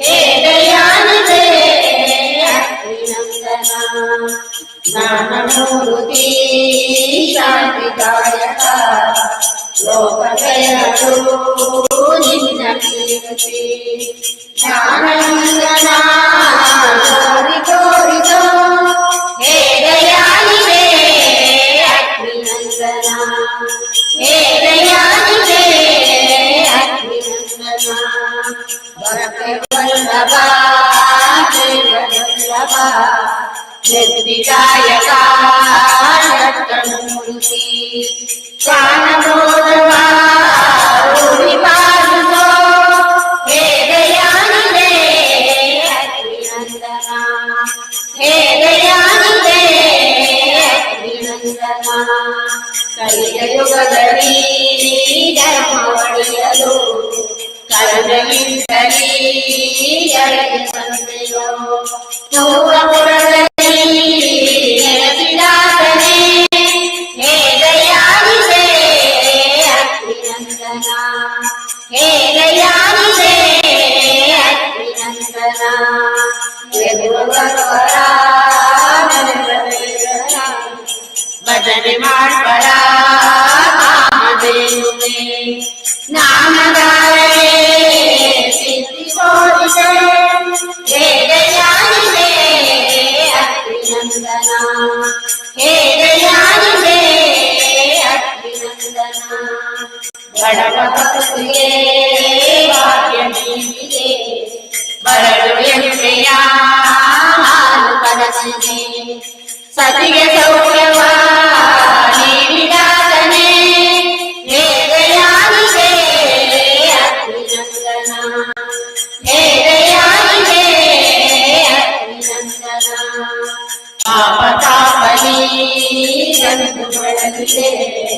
ಹೇಗಯಾನದೆ ಜ್ಞಾನಮೂರ್ತಿ ಶಾಂತಿದಾಯಕ ಲೋಕದಯರು ನಿನ್ನ ಕೀರ್ತಿ ಜ್ಞಾನ నిర్విదాయకామూర్తి స్వానమోదవా ಕಲಿಯುಗದಲ್ಲಿ ಧರ್ಮವಳಿಯಲು ಕಲಗಲಿಂದಲೇ ಬಂದೆಯೋ ಭಜನೆ ಮಾಡ್ಬರ ಕಾಮಧೇನುವೆ ನಾಮಧಾರೇ ಸಿದ್ಧಿ ಬೋಧಿಸೆ ಹೇ ದಯಾನಿದೆ ಅಗ್ನಿನಂದನ ಹೇ ದಯಾನಿದೆ ಅಗ್ನಿನಂದನ ಬಡವ ಭಕ್ತಿಗೆ ಭಾಗ್ಯ ನೀಡಿದೆ ಬರಡು ಎಣ್ಣೆಯ ಹಾಲು ಕನಸಿದೆ ಸತಿಗೆ ಸೌಖ್ಯವ ನೀಡಿದಾತನೇ ಹೇ ದಯಾನಿದೆ ಅಗ್ನಿನಂದನ ಹೇ ದಯಾನಿದೆ ಅಗ್ನಿನಂದನ ಪಾಪ ತಾಪಲಿ ಗಂಟು ಬೆಳಗಿದೆ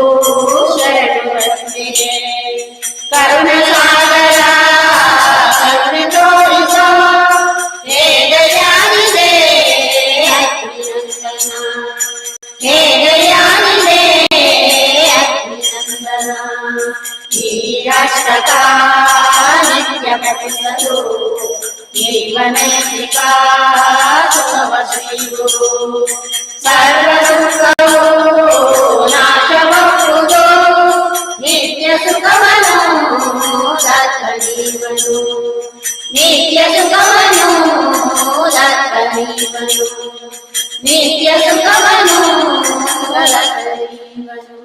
నిత్యమెన్నడూ జీవనైతికాశీవు సర్వదుఃఖో నాశమృదో నిత్య సుఖమను దత్తజీవను నిత్య సుఖమను దత్తజీవను నిత్య సుఖమను దత్తజీవను